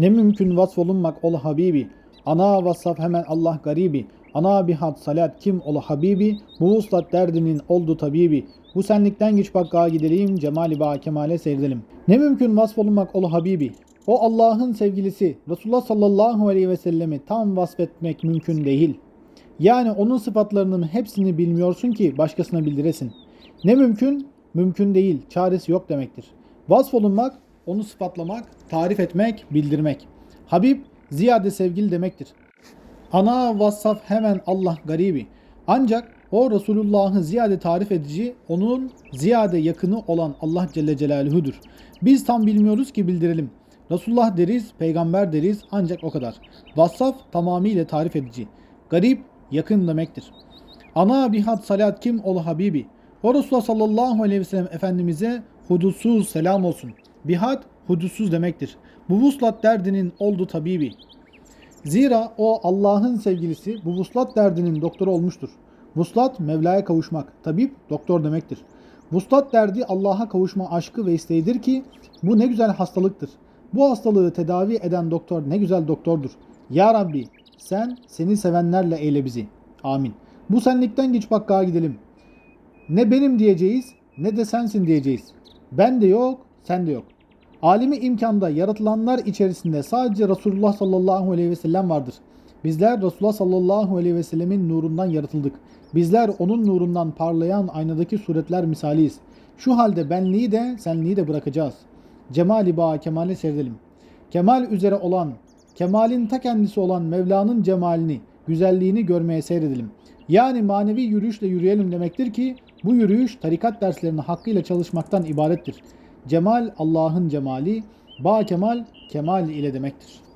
Ne mümkün vasfolunmak ol Habibi. Ana vasaf hemen Allah garibi. Ana bihat salat kim ol Habibi. Bu uslat derdinin oldu tabibi. Bu senlikten güç bakka gidelim, cemali ba kemale seyredelim. Ne mümkün vasfolunmak ol Habibi. O Allah'ın sevgilisi Resulullah sallallahu aleyhi ve sellemi tam vasfetmek mümkün değil. Yani onun sıfatlarının hepsini bilmiyorsun ki başkasına bildiresin. Ne mümkün? Mümkün değil, çaresi yok demektir. Vasfolunmak, onu sıfatlamak, tarif etmek, bildirmek. Habib, ziyade sevgili demektir. Ana vassaf hemen Allah garibi. Ancak o Resulullah'ı ziyade tarif edici, onun ziyade yakını olan Allah Celle Celaluhu'dur. Biz tam bilmiyoruz ki bildirelim. Resulullah deriz, peygamber deriz ancak o kadar. Vassaf tamamıyla tarif edici. Garip, yakın demektir. Ana bihat salat kim ol habibi. O Resulullah sallallahu aleyhi ve sellem Efendimiz'e hudutsuz selam olsun. Bihat hudutsuz demektir. Bu vuslat derdinin oldu tabibi. Zira o Allah'ın sevgilisi bu vuslat derdinin doktoru olmuştur. Vuslat Mevla'ya kavuşmak, tabip doktor demektir. Vuslat derdi Allah'a kavuşma aşkı ve isteğidir ki bu ne güzel hastalıktır. Bu hastalığı tedavi eden doktor ne güzel doktordur. Ya Rabbi sen seni sevenlerle eyle bizi. Amin. Bu senlikten güç bakkağa gidelim. Ne benim diyeceğiz ne de sensin diyeceğiz. Ben de yok, sen de yok. Alimi imkanda yaratılanlar içerisinde sadece Resulullah sallallahu aleyhi ve sellem vardır. Bizler Resulullah sallallahu aleyhi ve sellemin nurundan yaratıldık. Bizler onun nurundan parlayan aynadaki suretler misaliyiz. Şu halde benliği de senliği de bırakacağız. Cemali ba kemale seyredelim. Kemal üzere olan, kemalin ta kendisi olan Mevla'nın cemalini, güzelliğini görmeye seyredelim. Yani manevi yürüyüşle yürüyelim demektir ki bu yürüyüş tarikat derslerini hakkıyla çalışmaktan ibarettir. Cemal Allah'ın cemali, ba kemal kemal ile demektir.